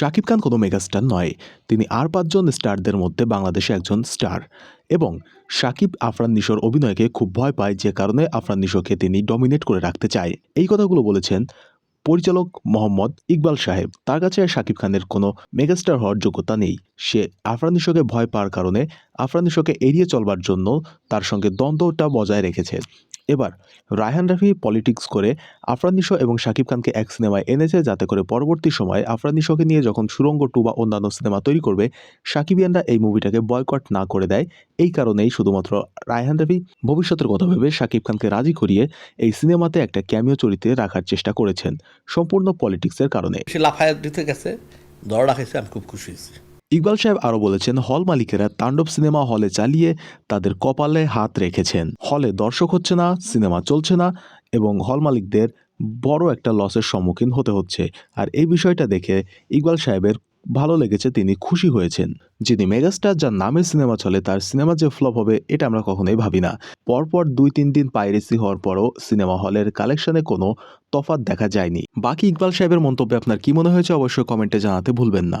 শাকিব খান কোনো মেগাস্টার নয়। তিনি আর পাঁচজন স্টারদের মধ্যে বাংলাদেশে একজন স্টার। এবং শাকিব আফরান নিশোর অভিনয়কে খুব ভয় পায় যে কারণে আফরান নিশোকে তিনি ডমিনেট করে রাখতে চায়। এই কথাগুলো বলেছেন পরিচালক মোহাম্মদ ইকবাল সাহেব। তার কাছে শাকিব খানের কোনো মেগাস্টার হওয়ার যোগ্যতা নেই। সে আফরান নিশোকে ভয় পাওয়ার কারণে আফরান নিশোকে এড়িয়ে চলবার জন্য তার সঙ্গে দ্বন্দ্বটা বজায় রেখেছে। এবার রায়হান রাফি পলিটিক্স করে আফরান নিশো এবং শাকিব খানকে এক সিনেমায় এনেছে যাতে করে পরবর্তী সময়ে আফরান নিশোকে নিয়ে যখন সুরঙ্গ টু বা অন্যান্য সিনেমা তৈরি করবে শাকিবিয়ানরা এই মুভিটাকে বয়কট না করে দেয়। এই কারণেই শুধুমাত্র রায়হান রাফি ভবিষ্যতের কথা ভেবে শাকিব খানকে রাজি করিয়ে এই সিনেমাতে একটা ক্যামিও চরিত্রে রাখার চেষ্টা করেছেন, সম্পূর্ণ পলিটিক্সের কারণে। সে লাফায় দিতে গেছে দর রাখাইছে আমি খুব খুশি হয়েছি। ইকবাল সাহেব আরও বলেছেন, হল মালিকেরা তাণ্ডব সিনেমা হলে চালিয়ে তাদের কপালে হাত রেখেছেন। হলে দর্শক হচ্ছে না, সিনেমা চলছে না এবং হল মালিকদের বড় একটা লসের সম্মুখীন হতে হচ্ছে। আর এই বিষয়টা দেখে ইকবাল সাহেবের ভালো লেগেছে, তিনি খুশি হয়েছেন। যিনি মেগাস্টার যার নামে সিনেমা চলে, তার সিনেমা যে ফ্লপ হবে, এটা আমরা কখনোই ভাবি না। পরপর দুই, তিন দিন পাইরেসি হওয়ার পরও সিনেমা হলের কালেকশনে কোনো তফাৎ দেখা যায়নি। বাকি ইকবাল সাহেবের মন্তব্যে আপনার কি মনে হয়েছে, অবশ্যই কমেন্টে জানাতে ভুলবেন না।